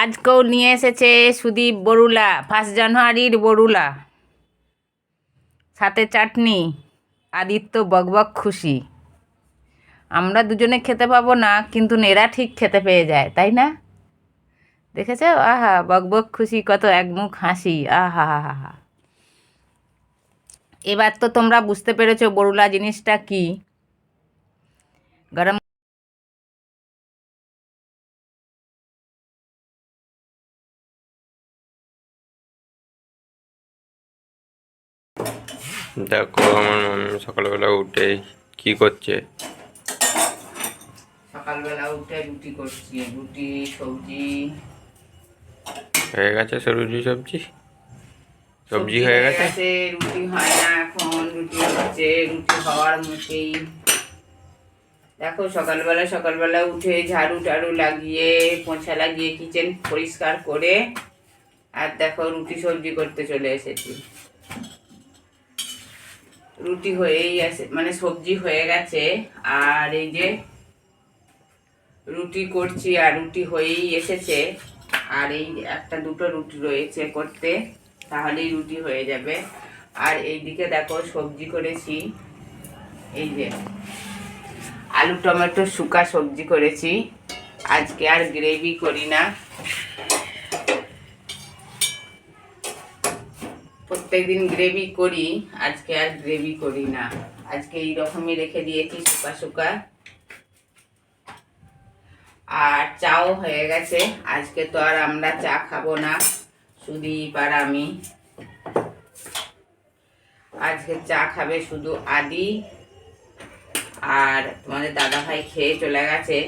আজকেও নিয়ে এসেছে সুদীপ বড়ুলা ফার্স্ট জানুয়ারির বড়ুলা সাথে চাটনি, আদিত্য বকবক খুশি। আমরা দুজনে খেতে পাবো না, কিন্তু এরা ঠিক খেতে পেয়ে যায়, তাই না? দেখেছ? আহা বকবক খুশি, কত একমুখ হাসি, আহা, হা হা হা। এবার তো তোমরা বুঝতে পেরেছ বড়ুলা জিনিসটা কি। গরম দেখো আমার মাম্মি সকালবেলা উঠে কি করছে? সকালবেলা উঠে রুটি করছি রুটি সবজি। হয়ে গেছে সবজি? সবজি সবজি হয়ে গেছে? রুটি হয় না এখন রুটি হচ্ছে রুটি হওয়ার মুখেই। দেখো সকালবেলা সকালবেলা উঠে ঝাড়ু টাড়ু লাগিয়ে পোঁছা লাগিয়ে কিচেন পরিষ্কার করে আর দেখো রুটি সবজি করতে চলে এসেছি। রুটি হয়েই আছে মানে সবজি হয়ে গেছে। আর এই যে রুটি করছি আর রুটি হয়েই এসেছে। আর এই একটা দুটো রুটি রয়েছে করতে, তাহলেই রুটি হয়ে যাবে। আর এইদিকে দেখো সবজি করেছি। এই যে আলু টমেটো শুকা সবজি করেছি। আজকে আর গ্রেভি করি না। প্রত্যেকদিন গ্রেভি করি, আজকে আর গ্রেভি করি না। আজকে এই রকমই রেখে দিয়েছি শুকা শুকা। আর চাও হয়ে গেছে, আজকে তো আর আমরা চা খাব না, সুদীপ আর আমি। আজকে চা খাবে শুধু আদি। আর তোমাদের দাদা ভাই খেয়ে চলে গেছে।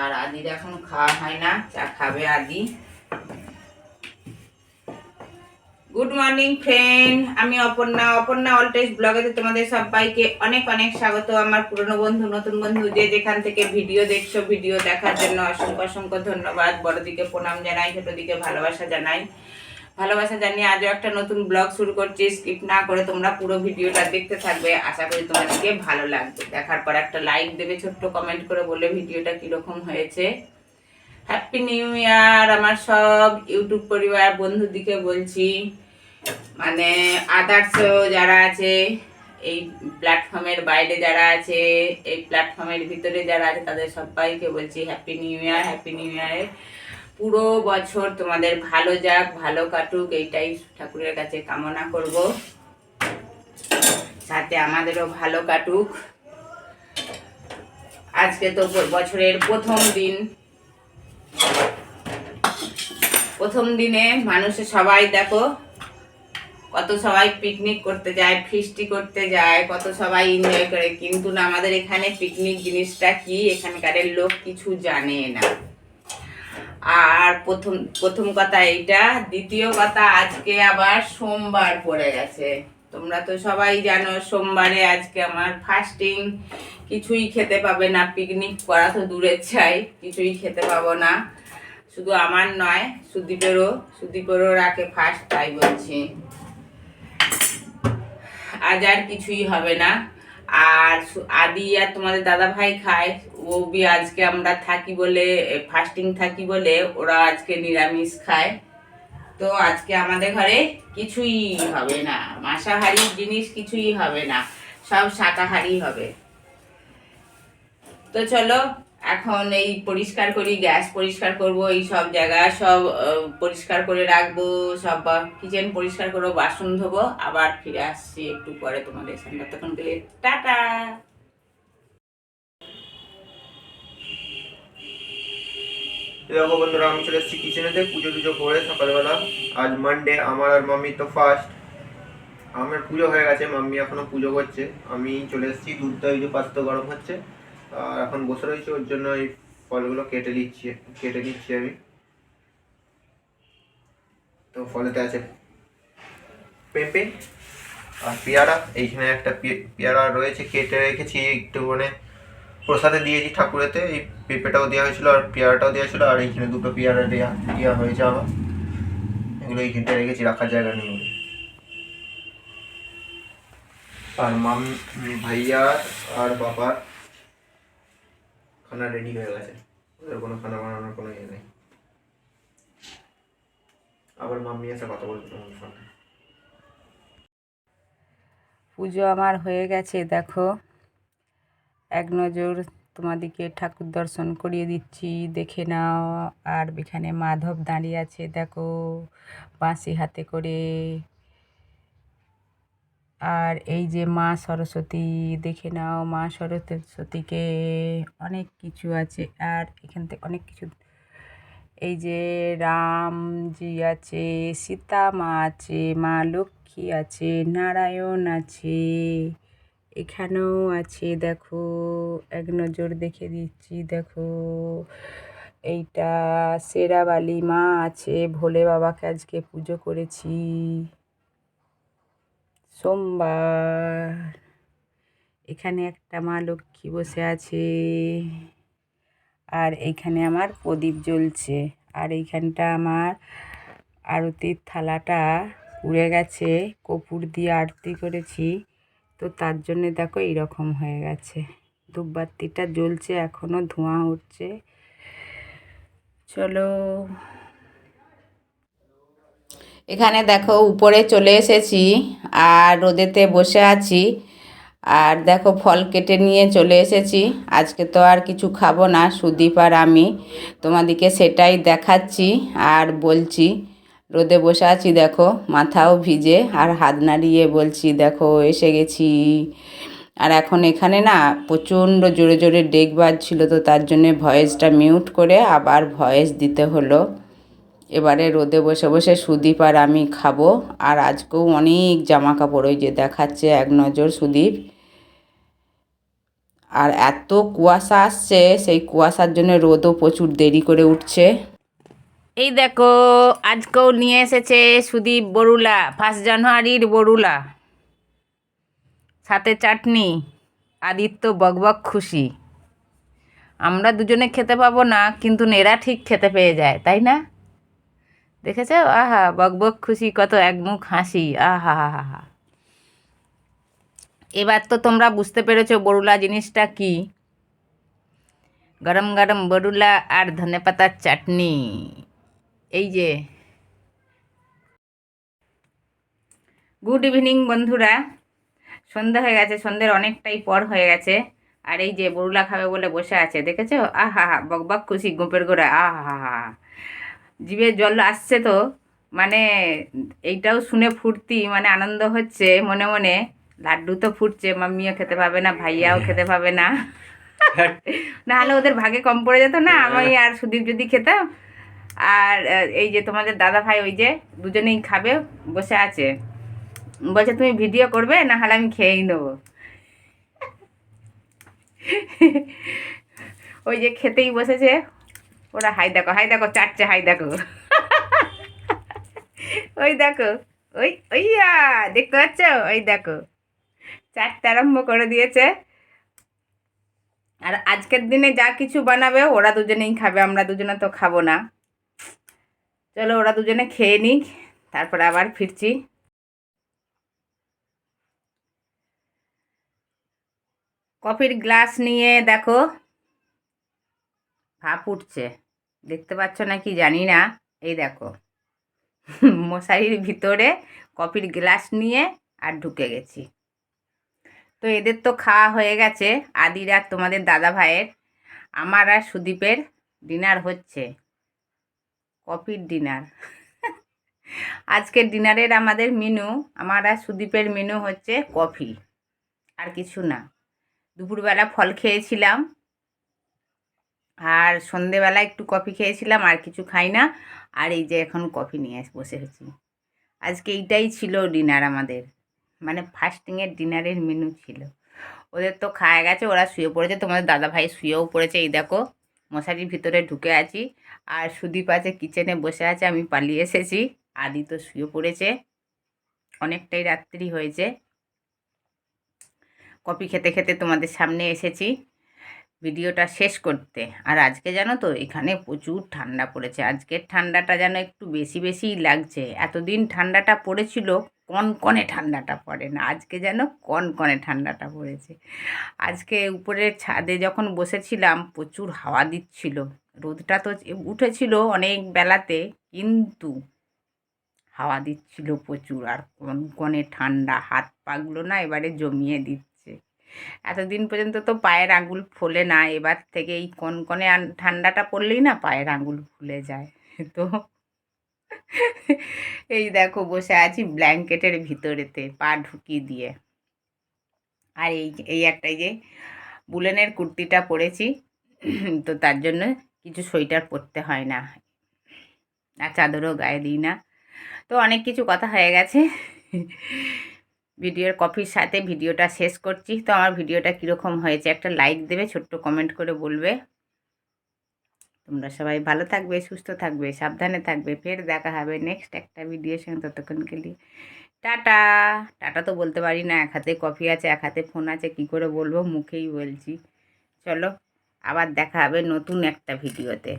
আর আদির এখন খাওয়া হয় না, চা খাবে আদি। গুড মর্নিং ফ্রেন্ড আমি অপর্ণা। অপর্ণা অলটেজ ব্লগেতে তোমাদের সবাইকে অনেক অনেক স্বাগত। আমার পুরনো বন্ধু, নতুন বন্ধু যে যেখান থেকে ভিডিও দেখছ, ভিডিও দেখার জন্য অসংখ্য অসংখ্য ধন্যবাদ। বড়দিকে প্রণাম জানাই, ছোটদিকে ভালোবাসা জানাই। ভালোবাসা জানিয়ে আজও একটা নতুন ব্লগ শুরু করছি। স্কিপ না করে তোমরা পুরো ভিডিওটা দেখতে থাকবে। আশা করি তোমাদেরকে ভালো লাগবে। দেখার পর একটা লাইক দেবে, ছোট্ট কমেন্ট করে বলে ভিডিওটা কীরকম হয়েছে। হ্যাপি নিউ ইয়ার আমার সব ইউটিউব পরিবার, বন্ধুদিকে বলছি। মানে আদার্স যারা আছে, এই প্ল্যাটফর্মের বাইরে যারা আছে, এই প্ল্যাটফর্মের ভিতরে যারা আছে, তাদের সবাইকে বলছি happy new year happy new year পুরো বছর তোমাদের ভালো যাক, ভালো কাটুক, এইটাই ঠাকুরের কাছে কামনা করব। সাথে আমাদেরও ভালো কাটুক। আজকে তো বছরের প্রথম দিন। প্রথম দিনে মানুষের সবাই দেখো কত সবাই পিকনিক করতে যায় ফিস্টি করতে যায়, কত সবাই এনজয় করে। কিন্তু না, আমাদের এখানে পিকনিক জিনিসটা কি? এখানকারের লোক কিছু জানে না। আর প্রথম প্রথম কথা এইটা। দ্বিতীয় কথা, আজকে আবার সোমবার পড়ে গেছে। তোমরা তো সবাই জানো, সোমবারে আজকে আমার ফাস্টিং কিছুই খেতে পাবে না পিকনিক করা তো দূরের চাই কিছুই খেতে পাবো না। শুধু আমার নয়, সুদীপেরও সুদীপেরও রাখে ফার্স্ট তাই বলছি। আজ আর কিছুই হবে না। আর আদি আর তোমাদের দাদা ভাই খায়, ও বি আজকে আমরা থাকি বলে ফাস্টিং থাকি বলে, ওরা আজকে নিরামিষ খায়। তো আজকে আমাদের ঘরে কিছুই হবে না। মাংসাহারি জিনিস কিছুই হবে না। সব শাকাহারি হবে। তো চলো এখন এই পরিষ্কার করি, গ্যাস পরিষ্কার করব, এই সব জায়গা সব পরিষ্কার করে রাখব, সব কিচেন পরিষ্কার করব, বাসন ধোবো, আবার ফিরে আসছি একটু পরে তোমাদের সঙ্গে। তখন গেলে টাটা! দেখো বন্ধুরা, আমি চলে এসেছি কিচেনেতে পুজো টুজো করে সকালবেলা। আজ মানডে আমার আর মাম্মি তো ফার্স্ট আমার পুজো হয়ে গেছে, মাম্মি এখনও পুজো করছে। আমি চলে এসেছি দুধটা ওই যে গরম হচ্ছে। আর এখন বসে রয়েছে, ওর জন্য এই ফলগুলো কেটে নিচ্ছি কেটে নিচ্ছি আমি। তো ফলেতে আছে পেঁপে আর পেয়ারা, এইখানে একটা পেয়ারা রয়েছে, কেটে রেখেছি একটু মানে প্রসাদে দিয়েছি ঠাকুরেতে, এই পেঁপেটাও দেওয়া হয়েছিল আর পেয়ারাটাও দেওয়া ছিল, আর এইখানে দুটো পেয়ারা দেওয়া দেওয়া হয়েছে আবার। এগুলো এইখানটা রেখেছি, রাখার জায়গা নেই আর মাম, ভাইয়া আর বাবার খানা রেডি হয়ে গেছে। ওদের কোনো খানা বানানোর কোনো ইয়ে নেই। আবার মাম্মি এসে কথা বলবে তোমার সঙ্গে পুজো আমার হয়ে গেছে, দেখো। এক নজর তোমাদিকে ঠাকুর দর্শন করিয়ে দিচ্ছি, দেখে নাও। আর এখানে মাধব দাঁড়িয়ে আছে, দেখো। বাঁশি হাতে করে আর এই যে মা সরস্বতী, দেখে নাও মা সরস্বতীকে। অনেক কিছু আছে আর এখান থেকে অনেক কিছু। এই যে রামজি আছে, সীতা মা আছে, মা লক্ষ্মী আছে, নারায়ণ আছে, এখানেও আছে, দেখো। এক নজর দেখে দিচ্ছি, দেখো। এইটা সেরাবালি মা আছে, ভোলে বাবাকে আজকে পুজো করেছি। সোমবার। এখানে একটা মা লক্ষ্মী বসে আছে। আর এইখানে আমার প্রদীপ জ্বলছে। আর এইখানটা আমার আরতির থালাটা পুড়ে গেছে। কপুর দিয়ে আরতি করেছি। তো তার জন্যে দেখো এইরকম হয়ে গেছে। ধূপবাতিটা জ্বলছে এখনও ধোঁয়া উঠছে। চলো। এখানে দেখো উপরে চলে এসেছি আর রোদেতে বসে আছি। আর দেখো ফল কেটে নিয়ে চলে এসেছি। আজকে তো আর কিছু খাব না, সুদীপ আর আমি। তোমাদিকে সেটাই দেখাচ্ছি আর বলছি, রোদে বসে আছি দেখো, মাথাও ভিজে আর হাত নাড়িয়ে বলছি, দেখো এসে গেছি। আর এখন এখানে না প্রচণ্ড জোরে জোরে ডেক বাজছিল তো তার জন্যে ভয়েসটা মিউট করে আবার ভয়েস দিতে হলো। এবারে রোদে বসে বসে সুদীপ আর আমি খাব। আর আজকেও অনেক জামা কাপড় ওই যে দেখাচ্ছে এক নজর সুদীপ। আর এত কুয়াশা আসছে, সেই কুয়াশার জন্য রোদও প্রচুর দেরি করে উঠছে। এই দেখো, আজকেও নিয়ে এসেছে সুদীপ বরুলা ফার্স্ট জানুয়ারির বরুলা। সাথে চাটনি, আদিত্য বকবক খুশি। আমরা দুজনে খেতে পাবো না, কিন্তু এরা ঠিক খেতে পেয়ে যায়, তাই না? দেখেছ? আহা, বকবক খুশি, কত একমুখ হাসি। আহা, হা হা হা। এবার তো তোমরা বুঝতে পেরেছ বরুলা জিনিসটা কি। গরম গরম বরুলা আর ধনেপাতার চাটনি। এই যে। গুড ইভিনিং বন্ধুরা। সন্ধ্যা হয়ে গেছে, সন্ধ্যের অনেকটাই পর হয়ে গেছে। আর এই যে বরুলা খাবে বলে বসে আছে, দেখেছ? আহা, হা বক বক খুশি, গোপের গোড়া আহা হা হা। জিভে জল আসছে তো মানে এইটাও শুনে ফুর্তি মানে আনন্দ হচ্ছে মনে মনে। লাড্ডু তো ফুটছে মাম্মিও খেতে পাবে না ভাইয়াও খেতে পাবে না। নাহলে ওদের ভাগে কম পড়ে যেত না আমি আর সুদীপ যদি খেতাম। আর এই যে তোমাদের দাদা ভাই ওই যে দুজনেই খাবে বসে আছে। বলছে তুমি ভিডিও করবে না হলে আমি খেয়েই নেব। ওই যে খেতেই বসেছে। ওরা, হাই দেখো হাই দেখো, চারটে, হাই দেখো। ওই দেখো, ওই, ওইয়া, দেখতে পাচ্ছ? ওই দেখো, চারটে আরম্ভ করে দিয়েছে। আর আজকের দিনে যা কিছু বানাবে, ওরা দুজনেই খাবে, আমরা দুজনে তো খাব না। চলো, ওরা দুজনে খেয়ে নিক, তারপরে আবার ফিরছি। কফির গ্লাস নিয়ে দেখো, ভাপ উঠছে। দেখতে পাচ্ছ না কি জানি না। এই দেখো। মশারির ভিতরে কফির গ্লাস নিয়ে আর ঢুকে গেছি। তো এদের তো খাওয়া হয়ে গেছে। আদির আর তোমাদের দাদা ভাইয়ের। আমার আর সুদীপের ডিনার হচ্ছে। কফির ডিনার। আজকের ডিনারের আমাদের মেনু, আমার আর সুদীপের মেনু হচ্ছে কফি। আর কিছু না। দুপুরবেলা ফল খেয়েছিলাম। আর সন্ধেবেলা একটু কফি খেয়েছিলাম, আর কিছু খাই না। আর এই যে এখন কফি নিয়ে বসে বসেছি আজকে এইটাই ছিল ডিনার আমাদের। মানে ফাস্টিংয়ের ডিনারের মেনু ছিল। ওদের তো খাওয়া গেছে, ওরা শুয়ে পড়েছে। তোমাদের দাদা ভাই শুয়েও পড়েছে, এই দেখো। মশারির ভিতরে ঢুকে আছি। আর সুদীপ আছে কিচেনে বসে আছে, আমি পালিয়ে এসেছি। আদি তো শুয়ে পড়েছে। অনেকটাই রাত্রি হয়েছে। কফি খেতে খেতে তোমাদের সামনে এসেছি। ভিডিওটা শেষ করতে। আর আজকে জানো তো, এখানে প্রচুর ঠান্ডা পড়েছে। আজকের ঠান্ডাটা যেন একটু বেশি বেশিই লাগছে। এতদিন ঠান্ডাটা পড়েছিল, কনকনে ঠান্ডাটা পড়ে না। আজকে যেন কনকনে ঠান্ডাটা পড়েছে। আজকে উপরের ছাদে যখন বসেছিলাম, প্রচুর হাওয়া দিচ্ছিল। রোদটা তো উঠেছিল অনেক বেলাতে, কিন্তু হাওয়া দিচ্ছিল প্রচুর। আর কনকনে ঠান্ডা হাত পাগুলো না এবারে জমিয়ে দিচ্ছে। এতদিন পর্যন্ত তো পায়ের আঙুল ফোলে না, এবার থেকে এই কনকনে ঠান্ডাটা পড়লেই না পায়ের আঙুল ফুলে যায়। তো এই দেখো বসে আছি ব্ল্যাঙ্কেটের ভিতরেতে, পা ঢুকিয়ে দিয়ে। আর এই এই একটা যে বুলেনের কুর্তিটা পরেছি, তো তার জন্য কিছু সোয়েটার পরতে হয় না। আর চাদরও গায়ে দিই না। তো অনেক কিছু কথা হয়ে গেছে। ভিডিওর কপির সাথে ভিডিওটা শেষ করছি। তো আমার ভিডিওটা কীরকম হয়েছে একটা লাইক দেবে, ছোট্ট কমেন্ট করে বলবে। তোমরা সবাই ভালো থাকবে, সুস্থ থাকবে, সাবধানে থাকবে। ফের দেখা হবে নেক্সট একটা ভিডিওর সঙ্গে। ততক্ষণ গেলি টাটা। টাটা তো বলতে পারি না, এক হাতে কফি আছে, এক হাতে ফোন আছে, কি করে বলব? মুখেই বলছি। চলো, আবার দেখা হবে নতুন একটা ভিডিওতে